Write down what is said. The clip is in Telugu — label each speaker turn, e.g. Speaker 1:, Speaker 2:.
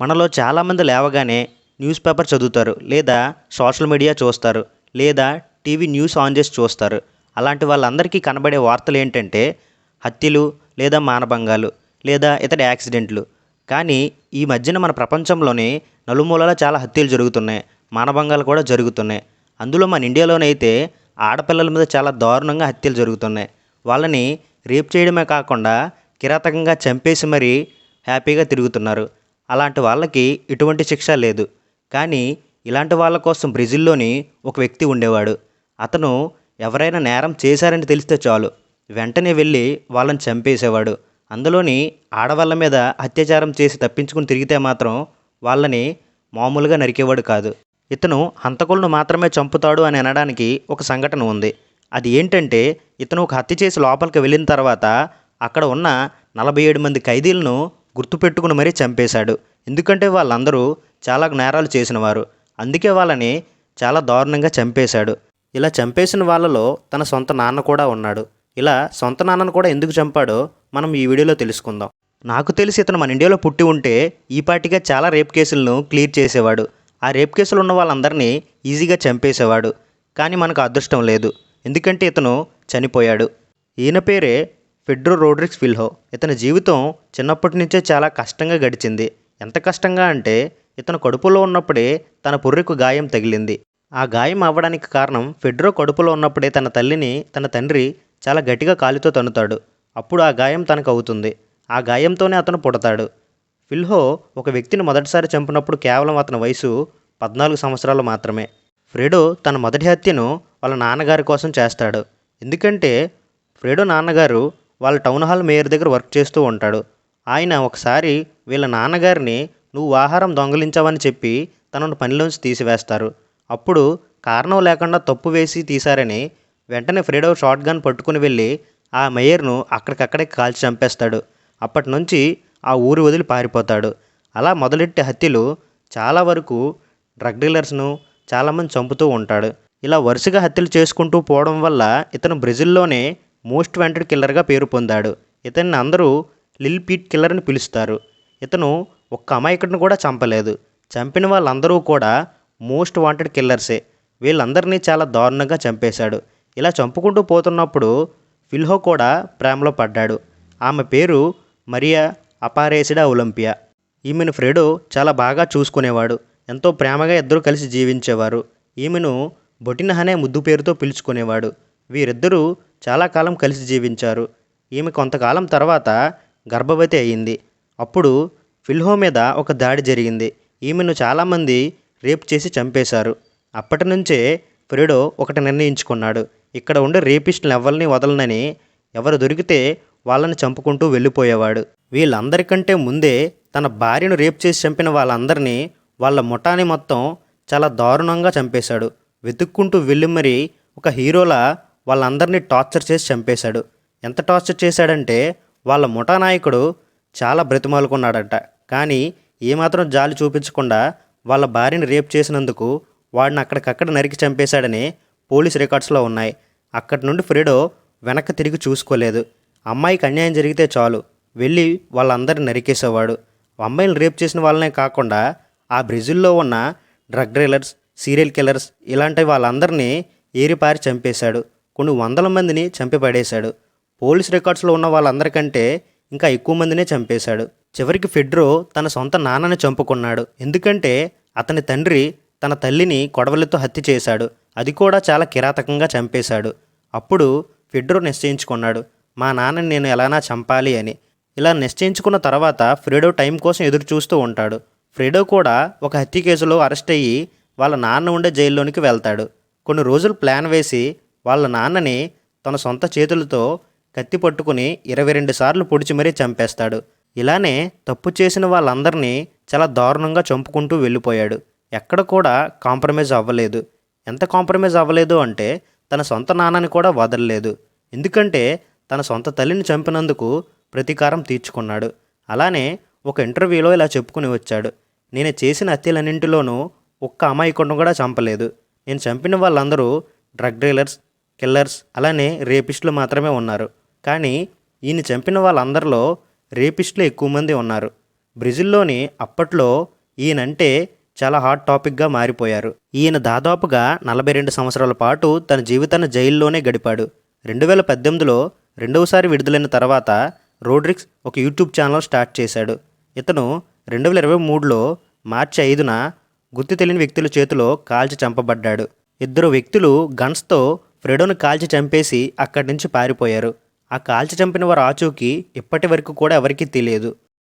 Speaker 1: మనలో చాలామంది లేవగానే న్యూస్ పేపర్ చదువుతారు లేదా సోషల్ మీడియా చూస్తారు లేదా టీవీ న్యూస్ ఆన్ చేసి చూస్తారు. అలాంటి వాళ్ళందరికీ కనబడే వార్తలు ఏంటంటే హత్యలు లేదా మానభంగాలు లేదా ఇతర యాక్సిడెంట్లు. కానీ ఈ మధ్యన మన ప్రపంచంలోనే నలుమూలలా చాలా హత్యలు జరుగుతున్నాయి మానభంగాలు కూడా జరుగుతున్నాయి. అందులో మన ఇండియాలోనైతే ఆడపిల్లల మీద చాలా దారుణంగా హత్యలు జరుగుతున్నాయి. వాళ్ళని రేప్ చేయడమే కాకుండా కిరాతకంగా చంపేసి మరీ హ్యాపీగా తిరుగుతున్నారు. అలాంటి వాళ్ళకి ఎటువంటి శిక్ష లేదు. కానీ ఇలాంటి వాళ్ళ కోసం బ్రెజిల్లోని ఒక వ్యక్తి ఉండేవాడు. అతను ఎవరైనా నేరం చేశారని తెలిస్తే చాలు. వెంటనే వెళ్ళి వాళ్ళని చంపేసేవాడు. అందులోని ఆడవాళ్ళ మీద అత్యాచారం చేసి తప్పించుకుని తిరిగితే మాత్రం వాళ్ళని మామూలుగా నరికేవాడు కాదు. ఇతను హంతకులను మాత్రమే చంపుతాడు అని అనడానికి ఒక సంఘటన ఉంది. అది ఏంటంటే ఇతను ఒక హత్య చేసి లోపలికి వెళ్ళిన తర్వాత అక్కడ ఉన్న నలభై ఏడు మంది ఖైదీలను గుర్తుపెట్టుకుని మరీ చంపేశాడు. ఎందుకంటే వాళ్ళందరూ చాలా నేరాలు చేసినవారు. అందుకే వాళ్ళని చాలా దారుణంగా చంపేశాడు. ఇలా చంపేసిన వాళ్ళలో తన సొంత నాన్న కూడా ఉన్నాడు. ఇలా సొంత నాన్నను కూడా ఎందుకు చంపాడో మనం ఈ వీడియోలో తెలుసుకుందాం. నాకు తెలిసి ఇతను మన ఇండియాలో పుట్టి ఉంటే ఈ పాటిగా చాలా రేప్ కేసులను క్లియర్ చేసేవాడు. ఆ రేప్ కేసులు ఉన్న వాళ్ళందరినీ ఈజీగా చంపేసేవాడు. కానీ మనకు అదృష్టం లేదు. ఎందుకంటే ఇతను చనిపోయాడు. ఈయన పేరే ఫెడ్రో రోడ్రిక్స్ ఫిల్హో. ఇతని జీవితం చిన్నప్పటి నుంచే చాలా కష్టంగా గడిచింది. ఎంత కష్టంగా అంటే ఇతను కడుపులో ఉన్నప్పుడే తన పుర్రెకు గాయం తగిలింది. ఆ గాయం అవ్వడానికి కారణం ఫెడ్రో కడుపులో ఉన్నప్పుడే తన తల్లిని తన తండ్రి చాలా గట్టిగా కాలితో తన్నుతాడు. అప్పుడు ఆ గాయం తనకు అవుతుంది. ఆ గాయంతోనే అతను పుడతాడు. ఫిల్హో ఒక వ్యక్తిని మొదటిసారి చంపినప్పుడు కేవలం అతని వయసు పద్నాలుగు సంవత్సరాలు మాత్రమే. ఫ్రెడో తన మొదటి హత్యను వాళ్ళ నాన్నగారి కోసం చేస్తాడు. ఎందుకంటే ఫ్రెడో నాన్నగారు వాళ్ళ టౌన్ హాల్ మేయర్ దగ్గర వర్క్ చేస్తూ ఉంటాడు. ఆయన ఒకసారి వీళ్ళ నాన్నగారిని నువ్వు ఆహారం దొంగలించావని చెప్పి తనను పనిలోంచి తీసివేస్తారు. అప్పుడు కారణం లేకుండా తప్పు వేసి తీశారని వెంటనే ఫ్రీడో షార్ట్ గన్ పట్టుకుని వెళ్ళి ఆ మేయర్ను అక్కడికక్కడే కాల్చి చంపేస్తాడు. అప్పటి నుంచి ఆ ఊరు వదిలి పారిపోతాడు. అలా మొదలెట్టే హత్యలు చాలా వరకు డ్రగ్ డీలర్స్ను చాలామంది చంపుతూ ఉంటాడు. ఇలా వరుసగా హత్యలు చేసుకుంటూ పోవడం వల్ల ఇతను బ్రెజిల్లోనే మోస్ట్ వాంటెడ్ కిల్లర్గా పేరు పొందాడు. ఇతన్ని అందరూ లిల్ పీట్ కిల్లర్ అని పిలుస్తారు. ఇతను ఒక్క అమాయకుడిని కూడా చంపలేదు. చంపిన వాళ్ళందరూ కూడా మోస్ట్ వాంటెడ్ కిల్లర్సే. వీళ్ళందరినీ చాలా దారుణంగా చంపేశాడు. ఇలా చంపుకుంటూ పోతున్నప్పుడు ఫిల్హో కూడా ప్రేమలో పడ్డాడు. ఆమె పేరు మరియా అపారేసిడా ఒలింపియా. ఈమెను ఫ్రెడో చాలా బాగా చూసుకునేవాడు. ఎంతో ప్రేమగా ఇద్దరు కలిసి జీవించేవారు. ఈమెను బొటినహ్ అనే ముద్దు పేరుతో పిలుచుకునేవాడు. వీరిద్దరూ చాలా కాలం కలిసి జీవించారు. ఈమె కొంతకాలం తర్వాత గర్భవతి అయింది అప్పుడు ఫిల్హో మీద ఒక దాడి జరిగింది. ఈమెను చాలామంది రేప్ చేసి చంపేశారు. అప్పటి నుంచే ఫ్రెడో ఒకటి నిర్ణయించుకున్నాడు. ఇక్కడ ఉండే రేపిస్టులను ఎవరిని వదలనని ఎవరు దొరికితే వాళ్ళని చంపుకుంటూ వెళ్ళిపోయేవాడు. వీళ్ళందరికంటే ముందే తన భార్యను రేప్ చేసి చంపిన వాళ్ళందరినీ వాళ్ళ ముఠాని మొత్తం చాలా దారుణంగా చంపేశాడు. వెతుక్కుంటూ వెళ్ళి మరీ ఒక హీరోలా వాళ్ళందరినీ టార్చర్ చేసి చంపేశాడు. ఎంత టార్చర్ చేశాడంటే వాళ్ళ ముఠా నాయకుడు చాలా బ్రతిమాలుకున్నాడట. కానీ ఏమాత్రం జాలి చూపించకుండా వాళ్ళ భార్యని రేప్ చేసినందుకు వాడిని అక్కడికక్కడ నరికి చంపేశాడని పోలీస్ రికార్డ్స్లో ఉన్నాయి. అక్కడి నుండి ఫ్రెడో వెనక్కి తిరిగి చూసుకోలేదు. అమ్మాయికి అన్యాయం జరిగితే చాలు. వెళ్ళి వాళ్ళందరిని నరికేసేవాడు. అమ్మాయిని రేప్ చేసిన వాళ్ళనే కాకుండా ఆ బ్రెజిల్లో ఉన్న డ్రగ్ డీలర్స్ సీరియల్ కిల్లర్స్ ఇలాంటి వాళ్ళందరినీ ఏరిపారి చంపేశాడు. కొన్ని వందల మందిని చంపిపడేశాడు పోలీస్ రికార్డ్స్లో ఉన్న వాళ్ళందరికంటే ఇంకా ఎక్కువ మందినే చంపేశాడు. చివరికి ఫెడ్రో తన సొంత నాన్నని చంపుకున్నాడు. ఎందుకంటే అతని తండ్రి తన తల్లిని కొడవలితో హత్య చేశాడు. అది కూడా చాలా కిరాతకంగా చంపేశాడు. అప్పుడు ఫెడ్రో నిశ్చయించుకున్నాడు. మా నాన్నని నేను ఎలానా చంపాలి అని. ఇలా నిశ్చయించుకున్న తర్వాత ఫ్రెడో టైం కోసం ఎదురు చూస్తూ ఉంటాడు. ఫ్రెడో కూడా ఒక హత్య కేసులో అరెస్ట్ అయ్యి వాళ్ళ నాన్న ఉండే జైల్లోనికి వెళ్తాడు. కొన్ని రోజులు ప్లాన్ వేసి వాళ్ళ నాన్నని తన సొంత చేతులతో కత్తి పట్టుకుని ఇరవై రెండు సార్లు పొడిచి మరీ చంపేస్తాడు. ఇలానే తప్పు చేసిన వాళ్ళందరినీ చాలా దారుణంగా చంపుకుంటూ వెళ్ళిపోయాడు. ఎక్కడ కూడా కాంప్రమైజ్ అవ్వలేదు. ఎంత కాంప్రమైజ్ అవ్వలేదు అంటే తన సొంత నాన్నని కూడా వదలలేదు. ఎందుకంటే తన సొంత తల్లిని చంపినందుకు ప్రతీకారం తీర్చుకున్నాడు. అలానే ఒక ఇంటర్వ్యూలో ఇలా చెప్పుకుని వచ్చాడు. నేను చేసిన హత్యలన్నింటిలోనూ ఒక్క అమాయకుడిని కూడా చంపలేదు. నేను చంపిన వాళ్ళందరూ డ్రగ్ డీలర్స్ కిల్లర్స్ అలానే రేపిస్టులు మాత్రమే ఉన్నారు. కానీ ఈయన చంపిన వాళ్ళందరిలో రేపిస్టులు ఎక్కువ మంది ఉన్నారు. బ్రెజిల్లోని అప్పట్లో ఈయనంటే చాలా హాట్ టాపిక్గా మారిపోయారు. ఈయన దాదాపుగా నలభై రెండు సంవత్సరాల పాటు తన జీవితాన్ని జైల్లోనే గడిపాడు. రెండు వేల పద్దెనిమిదిలో రెండవసారి విడుదలైన తర్వాత రోడ్రిక్స్ ఒక యూట్యూబ్ ఛానల్ స్టార్ట్ చేశాడు. ఇతను రెండు వేల ఇరవై మూడులో మార్చి ఐదున గుర్తు తెలియని వ్యక్తుల చేతిలో కాల్చి చంపబడ్డాడు. ఇద్దరు వ్యక్తులు గన్స్తో ఫ్రెడోను కాల్చి చంపేసి అక్కడి నుంచి పారిపోయారు. ఆ కాల్చి చంపిన వారు ఆచూకీ ఇప్పటి వరకు కూడా ఎవరికీ తెలియదు.